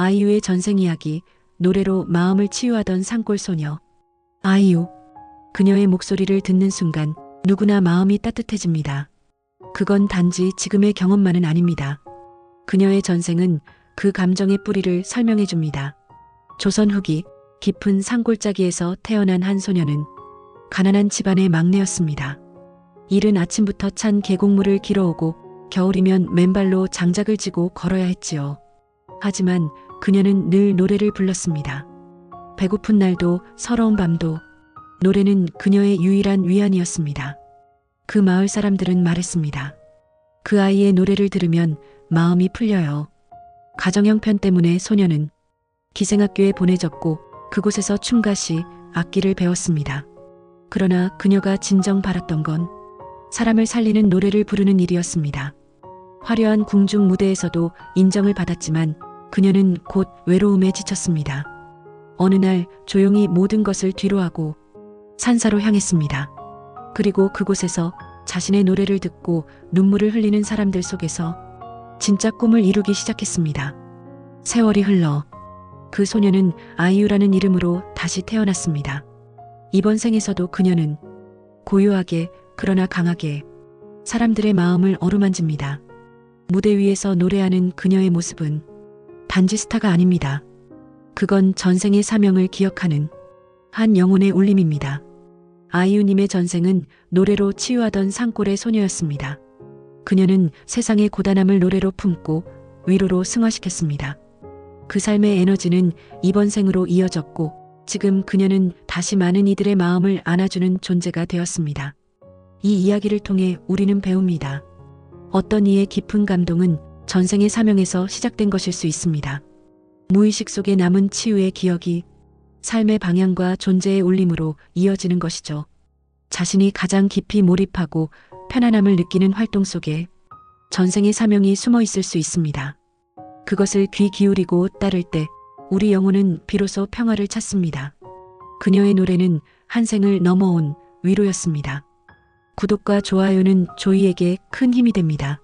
아이유의 전생 이야기, 노래로 마음을 치유하던 산골 소녀. 아이유. 그녀의 목소리를 듣는 순간 누구나 마음이 따뜻해집니다. 그건 단지 지금의 경험만은 아닙니다. 그녀의 전생은 그 감정의 뿌리를 설명해 줍니다. 조선 후기 깊은 산골짜기에서 태어난 한 소녀는 가난한 집안의 막내였습니다. 이른 아침부터 찬 계곡물을 길어오고 겨울이면 맨발로 장작을 지고 걸어야 했지요. 하지만 그녀는 늘 노래를 불렀습니다. 배고픈 날도 서러운 밤도 노래는 그녀의 유일한 위안이었습니다. 그 마을 사람들은 말했습니다. 그 아이의 노래를 들으면 마음이 풀려요. 가정 형편 때문에 소녀는 기생학교에 보내졌고 그곳에서 춤가시, 악기를 배웠습니다. 그러나 그녀가 진정 바랐던 건 사람을 살리는 노래를 부르는 일이었습니다. 화려한 궁중 무대에서도 인정을 받았지만 그녀는 곧 외로움에 지쳤습니다. 어느 날 조용히 모든 것을 뒤로하고 산사로 향했습니다. 그리고 그곳에서 자신의 노래를 듣고 눈물을 흘리는 사람들 속에서 진짜 꿈을 이루기 시작했습니다. 세월이 흘러 그 소녀는 아이유라는 이름으로 다시 태어났습니다. 이번 생에서도 그녀는 고요하게 그러나 강하게 사람들의 마음을 어루만집니다. 무대 위에서 노래하는 그녀의 모습은 단지 스타가 아닙니다. 그건 전생의 사명을 기억하는 한 영혼의 울림입니다. 아이유님의 전생은 노래로 치유하던 산골의 소녀였습니다. 그녀는 세상의 고단함을 노래로 품고 위로로 승화시켰습니다. 그 삶의 에너지는 이번 생으로 이어졌고 지금 그녀는 다시 많은 이들의 마음을 안아주는 존재가 되었습니다. 이 이야기를 통해 우리는 배웁니다. 어떤 이의 깊은 감동은 전생의 사명에서 시작된 것일 수 있습니다. 무의식 속에 남은 치유의 기억이 삶의 방향과 존재의 울림으로 이어지는 것이죠. 자신이 가장 깊이 몰입하고 편안함을 느끼는 활동 속에 전생의 사명이 숨어 있을 수 있습니다. 그것을 귀 기울이고 따를 때 우리 영혼은 비로소 평화를 찾습니다. 그녀의 노래는 한 생을 넘어온 위로였습니다. 구독과 좋아요는 조이에게 큰 힘이 됩니다.